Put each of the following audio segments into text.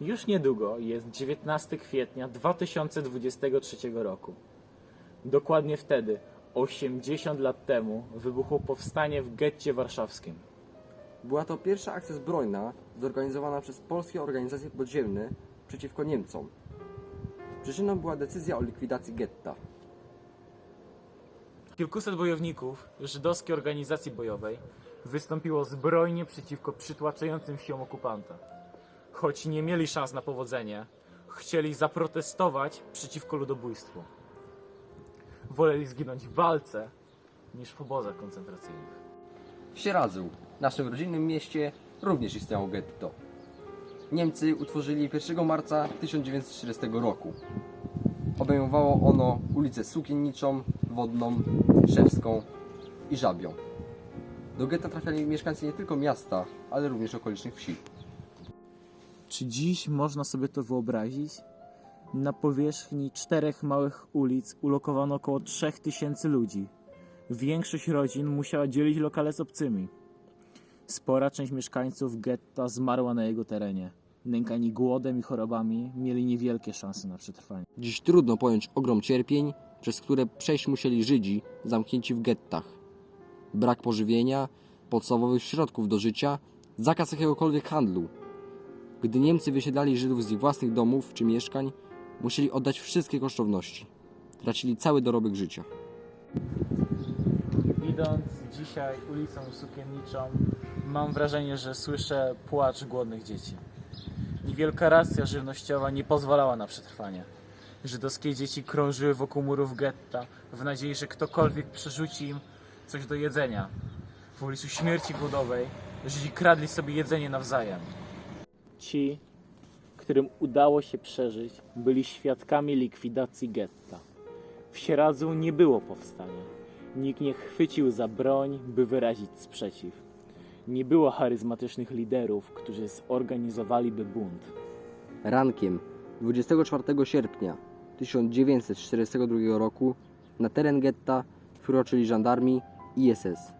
Już niedługo jest 19 kwietnia 2023 roku. Dokładnie wtedy, 80 lat temu, wybuchło powstanie w getcie warszawskim. Była to pierwsza akcja zbrojna zorganizowana przez polskie organizacje podziemne przeciwko Niemcom. Przyczyną była decyzja o likwidacji getta. Kilkuset bojowników żydowskiej organizacji bojowej wystąpiło zbrojnie przeciwko przytłaczającym siłom okupanta. Choć nie mieli szans na powodzenie, chcieli zaprotestować przeciwko ludobójstwu. Woleli zginąć w walce niż w obozach koncentracyjnych. W Sieradzu, naszym rodzinnym mieście, również istniało getto. Niemcy utworzyli 1 marca 1940 roku. Obejmowało ono ulicę Sukienniczą, Wodną, Szewską i Żabią. Do getta trafiali mieszkańcy nie tylko miasta, ale również okolicznych wsi. Czy dziś można sobie to wyobrazić? Na powierzchni czterech małych ulic ulokowano około 3000 ludzi. Większość rodzin musiała dzielić lokale z obcymi. Spora część mieszkańców getta zmarła na jego terenie. Nękani głodem i chorobami mieli niewielkie szanse na przetrwanie. Dziś trudno pojąć ogrom cierpień, przez które przejść musieli Żydzi zamknięci w gettach. Brak pożywienia, podstawowych środków do życia, zakaz jakiegokolwiek handlu. Gdy Niemcy wysiedlali Żydów z ich własnych domów czy mieszkań, musieli oddać wszystkie kosztowności. Tracili cały dorobek życia. Idąc dzisiaj ulicą Sukienniczą, mam wrażenie, że słyszę płacz głodnych dzieci. Niewielka racja żywnościowa nie pozwalała na przetrwanie. Żydowskie dzieci krążyły wokół murów getta w nadziei, że ktokolwiek przerzuci im coś do jedzenia. W obliczu śmierci głodowej Żydzi kradli sobie jedzenie nawzajem. Ci, którym udało się przeżyć, byli świadkami likwidacji getta. W Sieradzu nie było powstania. Nikt nie chwycił za broń, by wyrazić sprzeciw. Nie było charyzmatycznych liderów, którzy zorganizowaliby bunt. Rankiem 24 sierpnia 1942 roku na teren getta wkroczyli żandarmi i SS.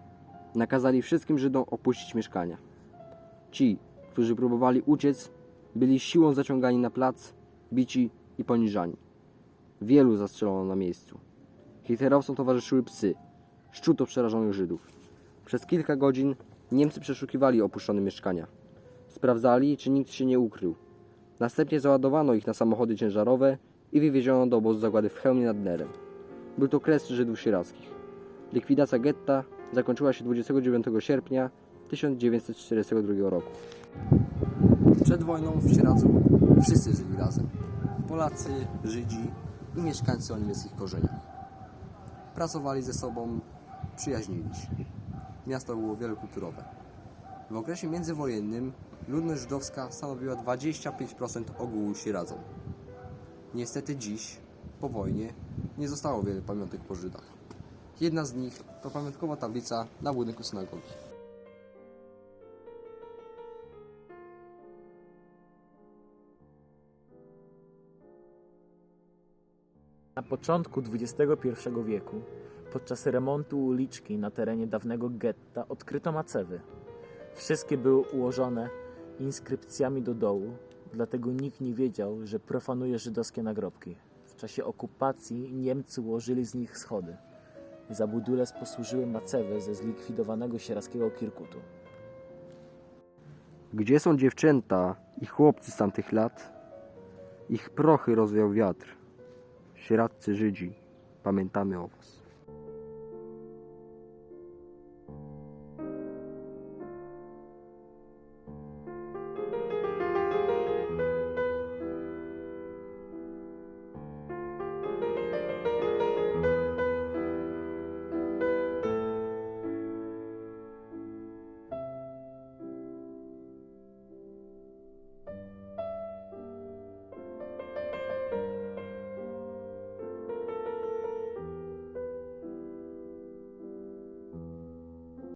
Nakazali wszystkim Żydom opuścić mieszkania. Ci, którzy próbowali uciec, byli siłą zaciągani na plac, bici i poniżani. Wielu zastrzelono na miejscu. Hitlerowcom towarzyszyły psy, szczuto przerażonych Żydów. Przez kilka godzin Niemcy przeszukiwali opuszczone mieszkania. Sprawdzali, czy nikt się nie ukrył. Następnie załadowano ich na samochody ciężarowe i wywieziono do obozu zagłady w Chełmie nad Nerem. Był to kres Żydów sierackich. Likwidacja getta zakończyła się 29 sierpnia 1942 roku. Przed wojną w Sieradzu wszyscy żyli razem. Polacy, Żydzi i mieszkańcy o niemieckich korzeniach. Pracowali ze sobą, przyjaźnili się. Miasto było wielokulturowe. W okresie międzywojennym ludność żydowska stanowiła 25% ogółu Sieradza. Niestety dziś, po wojnie, nie zostało wiele pamiątek po Żydach. Jedna z nich to pamiątkowa tablica na budynku synagogi. Na początku XXI wieku, podczas remontu uliczki na terenie dawnego getta, odkryto macewy. Wszystkie były ułożone inskrypcjami do dołu, dlatego nikt nie wiedział, że profanuje żydowskie nagrobki. W czasie okupacji Niemcy ułożyli z nich schody. Za budulec posłużyły macewy ze zlikwidowanego sieradzkiego Kirkutu. Gdzie są dziewczęta i chłopcy z tamtych lat? Ich prochy rozwiał wiatr. Sieradzcy Żydzi, pamiętamy o was.